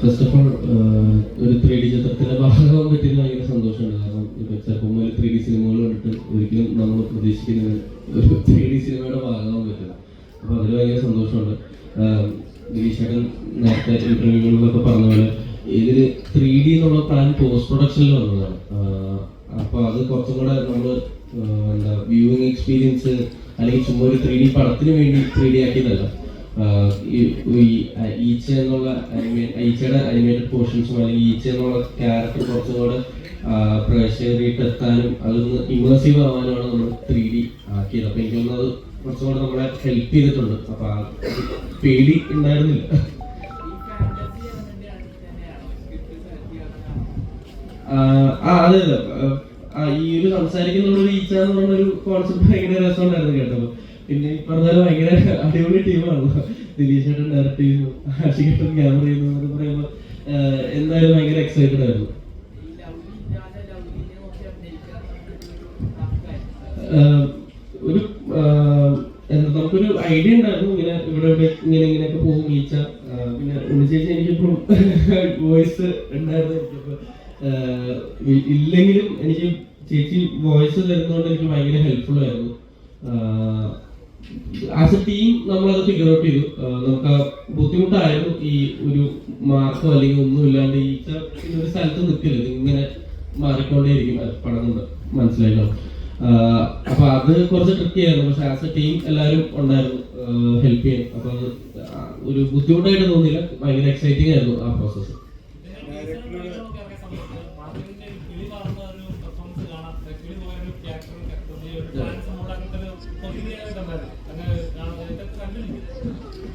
First of all ഒരു three D ചിത്രത്തിന്റെ ഭാഗമാകാൻ പറ്റിയത് ഭയങ്കര സന്തോഷമുണ്ട്. കാരണം ഇപ്പൊ ചെറുപ്പം ഒരു ത്രീ ഡി സിനിമകൾ കണ്ടിട്ട് ഒരിക്കലും നമ്മൾ പ്രതീക്ഷിക്കുന്ന ഒരു ത്രീ ഡി സിനിമയുടെ ഭാഗമാകാൻ പറ്റില്ല. അപ്പൊ അതിൽ ഭയങ്കര സന്തോഷമുണ്ട്. ഗിരീഷേട്ടൻ നേരത്തെ ഇന്റർവ്യൂകളിലൊക്കെ പറഞ്ഞ പോലെ ഇതിൽ ത്രീ ഡി എന്നുള്ള പ്ലാൻ പോസ്റ്റ് പ്രൊഡക്ഷനിൽ വന്നതാണ്. ആഹ് അപ്പൊ അത് കുറച്ചും കൂടെ നമ്മൾ എന്താ വ്യൂവിങ് എക്സ്പീരിയൻസ് അല്ലെങ്കിൽ ചുമ്മാ ഒരു ത്രീ ഡി പടത്തിന് വേണ്ടി ത്രീ ഡി ആക്കിയതല്ല. ഈ ഈച്ച എന്നുള്ള അനിമേ ഈച്ചയുടെ അനിമേറ്റഡ് പോർഷൻസും അല്ലെങ്കിൽ ഈച്ച എന്നുള്ള ക്യാരക്ടർ കുറച്ചും കൂടെ ആഹ് പ്രേക്ഷകരിട്ട് എത്താനും അതൊന്ന് ഇമേഴ്സീവ് ആവാനുമാണ് നമ്മൾ ത്രീ ഡി ആക്കിയത്. അപ്പൊ എനിക്കൊന്ന് അത് കുറച്ചും കൂടെ നമ്മളെ ഹെൽപ്പ് ചെയ്തിട്ടുണ്ട്. അപ്പൊ പേടി ഉണ്ടായിരുന്നില്ല. ആ അതെ അതെ. ഈ ഒരു സംസാരിക്കുന്ന ഒരു എന്ന് പറഞ്ഞ ഒരു കോൺസെപ്റ്റ് ഭയങ്കര രസമുണ്ടായിരുന്നു കേട്ടപ്പോ. പിന്നെ ഈ പറഞ്ഞ പോലെ ഭയങ്കര അടിപൊളി ടീമാണല്ലോ ദിലീഷ് ചേട്ടൻ ഡയറക്ട് ചെയ്യുന്നു ആഷികേട്ടൻ ക്യാമറ ചെയ്യുന്നു എന്നൊക്കെ പറയുമ്പോൾ എന്തായാലും ഭയങ്കര എക്സൈറ്റഡ് ആയിരുന്നു. ഒരു നമുക്കൊരു ഐഡിയ ഉണ്ടായിരുന്നു. ഇങ്ങനെ ഇവിടെ ഇവിടെ ഇങ്ങനെ ഇങ്ങനെയൊക്കെ പോകും ഈച്ച പിന്നെ ഉണ്ണിച്ചേച്ചി എനിക്കിപ്പോഴും വോയിസ് ഉണ്ടായിരുന്നു. എനിക്കിപ്പോൾ ഇല്ലെങ്കിലും എനിക്ക് ചേച്ചി വോയിസ് തരുന്നതുകൊണ്ട് എനിക്ക് ഭയങ്കര ഹെൽപ്ഫുൾ ആയിരുന്നു. ആസ് എ ടീം നമ്മളത് ഫിഗർ ഔട്ട് ചെയ്തു. നമുക്ക് ബുദ്ധിമുട്ടായിരുന്നു ഈ ഒരു മാർക്കോ അല്ലെങ്കിൽ ഒന്നും ഇല്ലാണ്ട് ഈച്ച ഒരു സ്ഥലത്ത് നിൽക്കില്ല ഇങ്ങനെ മാറിക്കൊണ്ടേയിരിക്കും അത് പടം കൊണ്ട്. മനസ്സിലായില്ലോ? അപ്പൊ അത് കുറച്ച് ട്രിക്കി ആയിരുന്നു. പക്ഷെ ആസ് എ ടീം എല്ലാവരും ഉണ്ടായിരുന്നു ഹെൽപ്പ് ചെയ്യാൻ. അപ്പൊ ഒരു ബുദ്ധിമുട്ടായിട്ട് തോന്നിയില്ല. ഭയങ്കര എക്സൈറ്റിംഗ് ആയിരുന്നു ആ പ്രോസസ്സ്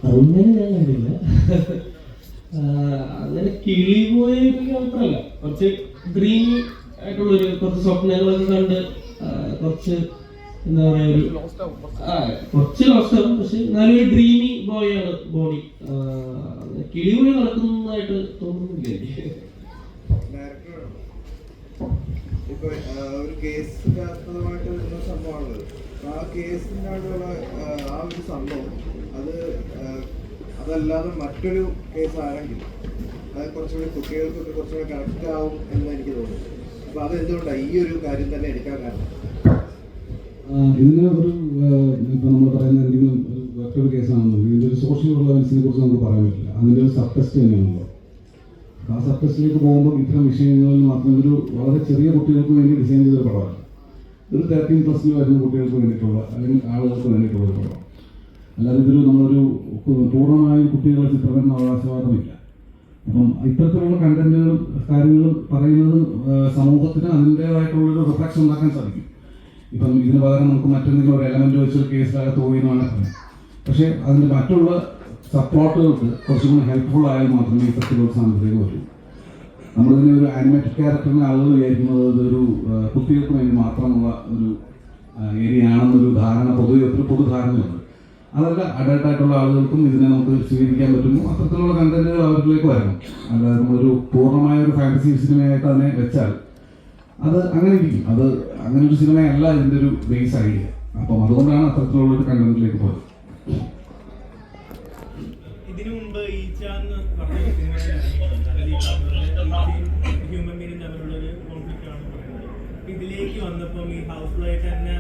അങ്ങനെ ഞാൻ കണ്ടില്ല അങ്ങനെ കിളി പോയ മാത്രമല്ല. കുറച്ച് ഡ്രീം ആയിട്ടുള്ളൊരു കുറച്ച് സ്വപ്നങ്ങളൊക്കെ കണ്ട് കുറച്ച് എന്താ പറയാ ഒരു കുറച്ച് ലോസ്റ്റ് ആവും. പക്ഷെ എന്നാലും ഒരു ഡ്രീമി ബോയ് ആണ് ആഹ് കിളി പോയി നടക്കുന്നതായിട്ട് തോന്നുന്നില്ല എനിക്ക് ഡയറക്ടറാണ്. ഇപ്പൊ ആ, ഒരു കേസ് ആസ്പദമായിട്ട് വരുന്ന ആ കേസിന്റെ അവിടെയുള്ള ആ, ഒരു സംഭവം അത് അതല്ലാതെ മറ്റൊരു കേസ് ആണെങ്കിൽ അത് കുറച്ചുകൂടി കുട്ടികൾക്കൊക്കെ കുറച്ചുകൂടി കറക്റ്റ് ആവും എന്ന് എനിക്ക് തോന്നുന്നു. അപ്പൊ അത് ഈ ഒരു കാര്യം തന്നെ എടുക്കാൻ കാരണം? ഇതിന് ഒരു ഇപ്പം നമ്മൾ പറയുന്ന എന്തെങ്കിലും മറ്റൊരു കേസാണെന്നുണ്ടെങ്കിൽ ഒരു സോഷ്യൽ റിലവൻസിനെ കുറിച്ച് നമുക്ക് പറയാൻ പറ്റില്ല. അതിന്റെ ഒരു സബ് ടെസ്റ്റ് തന്നെയാണല്ലോ ആ സബ് ടെസ്റ്റിലേക്ക് പോകുമ്പോൾ ഇത്തരം വിഷയങ്ങളിൽ മാത്രം ഒരു വളരെ ചെറിയ കുട്ടികൾക്ക് വേണ്ടി ഡിസൈൻ ചെയ്ത പടമാണ്. ഒരു തേർട്ടീൻ പ്ലസ്സിൽ വരുന്ന കുട്ടികൾക്ക് വേണ്ടിയിട്ടുള്ള അല്ലെങ്കിൽ ആളുകൾക്ക് വേണ്ടിയിട്ടുള്ള ഒരു പടം അല്ലാതെ ഇതൊരു നമ്മളൊരു പൂർണമായും കുട്ടികളെ ചിത്രകരണ അവകാശവാദമില്ല അപ്പം ഇത്തരത്തിലുള്ള കണ്ടന്റുകളും കാര്യങ്ങളും പറയുന്നത് സമൂഹത്തിന് അതിന്റെതായിട്ടുള്ളൊരു റിഫ്ലക്ഷൻ ഉണ്ടാക്കാൻ സാധിക്കും. ഇപ്പം ഇതിന് പകരം നമുക്ക് മറ്റെന്തെങ്കിലും ഒരു എലമെന്റ് വെച്ചൊരു കേസിലകത്ത് പോയി എന്നാണ് പക്ഷേ അതിന്റെ മറ്റുള്ള സപ്പോർട്ടുകൾക്ക് കുറച്ചും കൂടി ഹെൽപ്ഫുൾ ആയാൽ മാത്രമേ ഇത്തരത്തിലുള്ള സാധനത്തിലേക്ക് വരൂ നമ്മളിതിനെ ഒരു ആനിമേറ്റഡ് ക്യാരക്ടറിനെ ആളുകൾ വിചാരിക്കുന്നത് ഇതൊരു കുട്ടികൾക്ക് വേണ്ടി മാത്രമുള്ള ഒരു ഏരിയ ആണെന്നൊരു ധാരണ പൊതുവെ ഒരു പൊതുധാരണയുണ്ട് അതല്ല അഡൾട്ട് ആയിട്ടുള്ള ആളുകൾക്കും ഇതിനെ നമുക്ക് സ്വീകരിക്കാൻ പറ്റുന്നു. അത്തരത്തിലുള്ള കണ്ടന്റുകൾ അവരിലേക്ക് വരണം. അല്ലാതെ നമ്മളൊരു പൂർണമായ ഒരു ഫാൻസി സിനിമയായിട്ട് അതിനെ വെച്ചാൽ അത് അങ്ങനെ ഇരിക്കും. അത് അങ്ങനെ ഒരു സിനിമയല്ല ഇതിന്റെ ഒരു ബേസ് ഐഡിയ അപ്പം അതുകൊണ്ടാണ് അത്തരത്തിലുള്ള ഒരു കണ്ടന്റിലേക്ക് പോയത്. ഇതിനു മുമ്പ് ഈച്ച എന്ന് പറഞ്ഞ ഹ്യൂമൻ ബീങ് തമ്മിലുള്ള ഒരു കോൺഫ്ലിക്റ്റ് ആണ് പറയുന്നത് ഇതിലേക്ക് വന്നപ്പം ഈ ഹൗസ് ഫ്ലൈ തന്നെ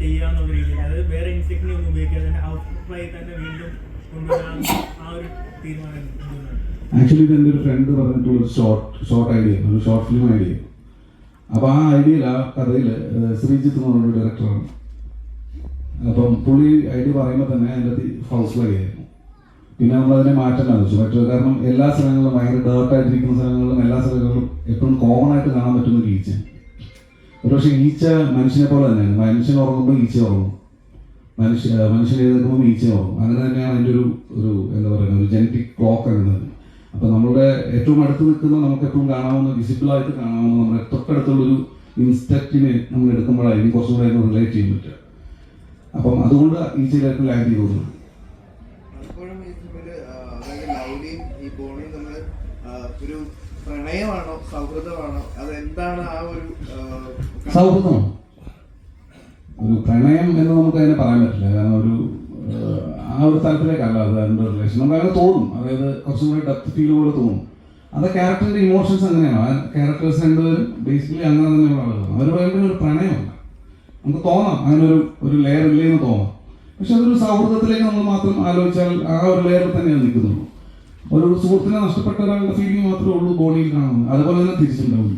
ചെയ്യാന്നുള്ള രീതിയിൽ അതായത് വേറെ ഇൻസെക്ടിനെ ഒന്നും ഉപയോഗിക്കാതെ തന്നെ ഹൗസ് ഫ്ലൈ തന്നെ വീണ്ടും കൊണ്ടുവരാൻ ആ ഒരു തീരുമാനം? ആക്ച്വലി ഇത് എന്റെ ഒരു ഫ്രണ്ട് പറഞ്ഞിട്ടുള്ള ഷോർട്ട് ഷോർട്ട് ഐഡിയ ഒരു ഷോർട്ട് ഫിലിം ഐഡിയ അപ്പോൾ ആ ഐഡിയയിൽ ആ കഥയിൽ ശ്രീജിത്ത് എന്ന് പറഞ്ഞൊരു ഡയറക്ടറാണ് അപ്പം പുള്ളി ഐഡിയ പറയുമ്പോൾ തന്നെ അതിന്റെ ഹൗസ് ഫ്ലൈ ആയിരുന്നു പിന്നെ നമ്മൾ അതിനെ മാറ്റാൻ ആവശ്യം മറ്റു കാരണം എല്ലാ സ്ഥലങ്ങളിലും ഭയങ്കര ഡേർട്ടായിട്ടിരിക്കുന്ന സ്ഥലങ്ങളിലും എല്ലാ സ്ഥലങ്ങളിലും എപ്പോഴും കോമൺ ആയിട്ട് കാണാൻ പറ്റുന്ന ഒരു ഈച്ച ഒരുപക്ഷെ ഈച്ച മനുഷ്യനെ പോലെ തന്നെയാണ്. മനുഷ്യൻ ഉറങ്ങുമ്പോൾ ഈച്ച ഉറങ്ങും. മനുഷ്യ മനുഷ്യൻ എഴുന്നേൽക്കുമ്പോൾ ഈച്ച ഉറങ്ങും. അങ്ങനെ തന്നെയാണ് അതിന്റെ ഒരു ഒരു എന്താ പറയുക ഒരു ജനറ്റിക് ക്ലോക്ക് എന്നത് അപ്പോൾ നമ്മളുടെ ഏറ്റവും അടുത്ത് നിൽക്കുന്ന നമുക്ക് എപ്പോഴും കാണാവുന്ന വിസിബിളായിട്ട് കാണാവുന്ന നമ്മുടെ തൊട്ടടുത്തുള്ളൊരു ഇൻസ്റ്റക്റ്റിനെ നമ്മൾ എടുക്കുമ്പോഴായിരിക്കും കുറച്ചും കൂടെ റിലേറ്റ് ചെയ്യാൻ പറ്റുക. അപ്പം അതുകൊണ്ട് ഈച്ചയിലേക്ക് ലാൻഡ് ചെയ്ത് ഒരു പ്രണയമാണോ സൗഹൃദമാണോ അത് എന്താണ് ആ ഒരു സൗഹൃദമാണ്. ഒരു പ്രണയം എന്ന് നമുക്ക് അതിനെ പറയാൻ പറ്റില്ല. കാരണം ഒരു ആ ഒരു തലത്തിലേക്കല്ല അത് അതിന്റെ റിലേഷൻ നമുക്ക് അങ്ങനെ തോന്നും. അതായത് കുറച്ചും കൂടി ഡെപ്ത് ഫീൽ പോലെ തോന്നും. അത് ക്യാരക്ടറിന്റെ ഇമോഷൻസ് അങ്ങനെയാണ്. ആ ക്യാരക്ടേഴ്സ് രണ്ടുപേരും ബേസിക്കലി അങ്ങനെ തന്നെയുള്ള ആളുകളാണ്. അവർ ഒരു പ്രണയമല്ല നമുക്ക് തോന്നാം. അങ്ങനെ ഒരു ഒരു ലെയർ ഇല്ലേ എന്ന് തോന്നാം. പക്ഷെ അതൊരു സൗഹൃദത്തിലേക്ക് നമ്മൾ മാത്രം ആലോചിച്ചാൽ ആ ഒരു ലെയറിൽ തന്നെയാണ് നിൽക്കുന്നുള്ളൂ. ഒരു സുഹൃത്തിനെ നഷ്ടപ്പെട്ട ഒരാളുടെ ഫീലിംഗ് മാത്രമേ ഉള്ളൂ ബോഡിയിൽ കാണുന്നത്. അതുപോലെ തന്നെ തിരിച്ചുണ്ടാവും.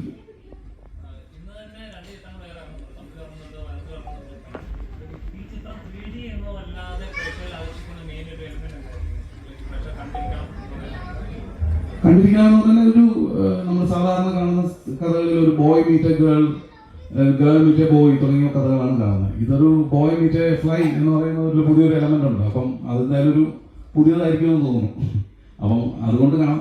കണ്ടിരിക്കാന്ന് പറഞ്ഞാൽ ഒരു നമ്മൾ സാധാരണ കാണുന്ന കഥകളിൽ ഒരു boy meet girl girl meet boy തുടങ്ങിയ കഥകളാണ് കാണുന്നത്. ഇതൊരു ബോയ് മീറ്റ് ഫ്ലൈ എന്ന് പറയുന്ന ഒരു പുതിയൊരു എലമെന്റ് ഉണ്ട്. അപ്പം അതെന്തായാലും ഒരു പുതിയതായിരിക്കുമെന്ന് തോന്നുന്നു. അപ്പം അതുകൊണ്ട് കാണാം.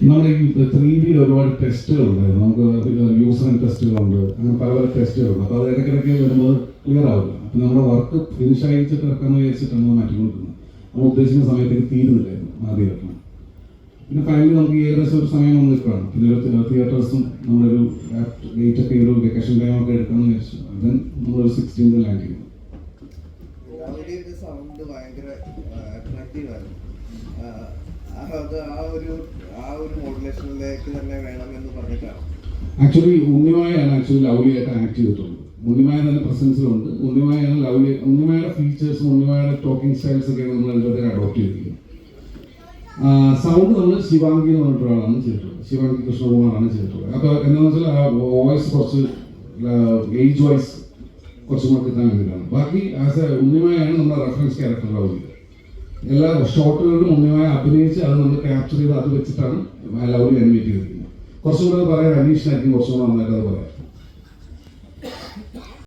നമ്മുടെ ഈ ത്രീ ഡിയിൽ ഒരുപാട് ടെസ്റ്റുകൾ ഉണ്ടായിരുന്നു നമുക്ക് യൂസർ ടെസ്റ്റുകളുണ്ട് അങ്ങനെ പല പല ടെസ്റ്റുകളുണ്ട് അപ്പോൾ അത് ഇടയ്ക്കിടയ്ക്ക് വരുമ്പോൾ ക്ലിയർ ആവില്ല. അപ്പം നമ്മുടെ വർക്ക് ഫിനിഷ് അയച്ചിട്ട് ഇറക്കാമെന്ന് വിചാരിച്ചിട്ടാണ് മാറ്റിക്കൊണ്ടിരുന്നത്. നമ്മൾ ഉദ്ദേശിക്കുന്ന സമയത്തേക്ക് തീരുന്നില്ലായിരുന്നു ആദ്യം ഇറക്കണം പിന്നെ ഫൈനലി നമുക്ക് ഏകദേശം ഒരു സമയം വന്ന് നിൽക്കുകയാണ്. പിന്നെ ഒരു തിയേറ്റേഴ്സും നമ്മളൊരു ഡേറ്റ് ഒക്കെ ഒരു വെക്കേഷൻ ടൈം ഒക്കെ എടുക്കാമെന്ന് വിചാരിച്ചു. ദെൻ നമ്മളൊരു സിക്സ്റ്റീൻത് ലാൻഡ് ചെയ്തു. ഗൗരിയുടെ സൗണ്ട് ഭയങ്കര അട്രാക്റ്റീവ് ആയിരുന്നു. അത് ആ ഒരു ആ ഒരു മോഡുലേഷനിലേക്ക് തന്നെ വേണമെന്ന് പറഞ്ഞിട്ടാണ്. ആക്ച്വലി ഉണ്ണിമായാണ് ആക്ച്വലി ലൗലിയായിട്ട് ആക്ട് ചെയ്തിട്ടുള്ളത്. ഉണ്ണിമായ തന്നെ പ്രസൻസിലുണ്ട് ഉണ്ണിമായാണ് ലൗലി ഉണ്ണിമായുടെ ഫീച്ചേഴ്സും ഉണ്ണിമായുടെ ടോക്കിംഗ് സ്റ്റൈൽസ് ഒക്കെ നമ്മൾ അതിന്റെ അഡോപ്റ്റ് ചെയ്തിരിക്കുന്നത്. സൗണ്ട് നമ്മൾ ശിവാംഗി എന്ന് പറഞ്ഞിട്ട് ചെയ്തിട്ടുള്ളത്. ശിവാംഗി കൃഷ്ണകുമാറാണ് ചെയ്തിട്ടുള്ളത്. അപ്പോൾ എന്താണെന്ന് വെച്ചാൽ വോയിസ് കുറച്ച് ഏജ് വൈസ് കുറച്ചും കൂടെ കിട്ടാൻ വേണ്ടിയിട്ടാണ്. ബാക്കി ആസ് എ ഉണ്ണിമായാണ് നമ്മുടെ റെഫറൻസ് ക്യാരക്ടർ ലവ്ലി എല്ലാ ഷോട്ടുകളിലും ഉണ്ണിമായ അഭിനയിച്ച് അത് നമ്മൾ ക്യാപ്ചർ ചെയ്ത് അത് വെച്ചിട്ടാണ് ലൗലി അനിമേറ്റ് ചെയ്തിരിക്കുന്നത്. കുറച്ചും കൂടെ പറയാൻ അനീഷിനായിരിക്കും കുറച്ചും കൂടെ നന്നായിട്ട് അത് പറയാം